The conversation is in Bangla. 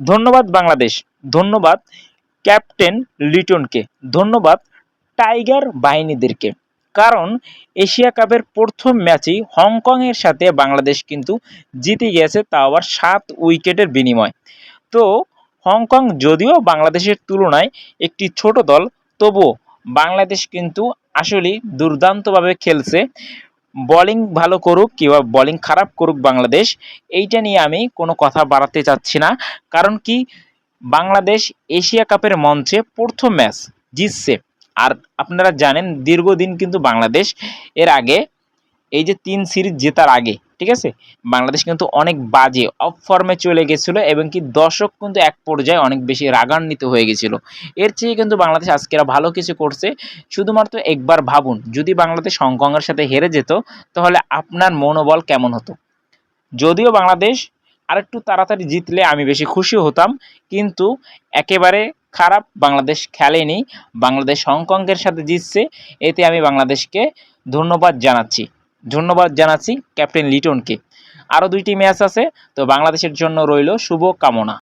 ধন্যবাদ বাংলাদেশ, ধন্যবাদ ক্যাপ্টেন লিটনকে, ধন্যবাদ টাইগার বাহিনীদেরকে। কারণ এশিয়া কাপের প্রথম ম্যাচেই হংকংয়ের সাথে বাংলাদেশ কিন্তু জিতে গিয়েছে তা আবার সাত উইকেটের বিনিময়। তো হংকং যদিও বাংলাদেশের তুলনায় একটি ছোট দল, তবুও বাংলাদেশ কিন্তু আসলেই দুর্দান্তভাবে খেলছে। বোলিং ভালো করুক কিংবা বলিং খারাপ করুক বাংলাদেশ, এইটা নিয়ে আমি কোনো কথা বাড়াতে চাচ্ছি না। কারণ কি? বাংলাদেশ এশিয়া কাপের মঞ্চে প্রথম ম্যাচ জিতছে। আর আপনারা জানেন দীর্ঘদিন কিন্তু বাংলাদেশ এর আগে এই যে তিন সিরিজ জেতার আগে ঠিক আছে? বাংলাদেশ কিন্তু অনেক বাজে অফ ফর্মে চলে গেছিল এবং কি দর্শক কিন্তু এক পর্যায়ে অনেক বেশি রাগান্বিত হয়ে গেছিল। এর চেয়ে কিন্তু বাংলাদেশ আজকেরা ভালো কিছু করছে। শুধুমাত্র একবার ভাবুন, যদি বাংলাদেশ হংকংয়ের সাথে হেরে যেত, তাহলে আপনার মনোবল কেমন হতো? যদিও বাংলাদেশ আরেকটু তাড়াতাড়ি জিতলে আমি বেশি খুশি হতাম, কিন্তু একেবারে খারাপ বাংলাদেশ খেলেনি। বাংলাদেশ হংকংয়ের সাথে জিতছে, এতে আমি বাংলাদেশকে ধন্যবাদ জানাচ্ছি। ধন্যবাদ জানাচ্ছি ক্যাপ্টেন লিটনকে। আরও দুইটি ম্যাচ আছে তো বাংলাদেশের জন্য রইল শুভ কামনা।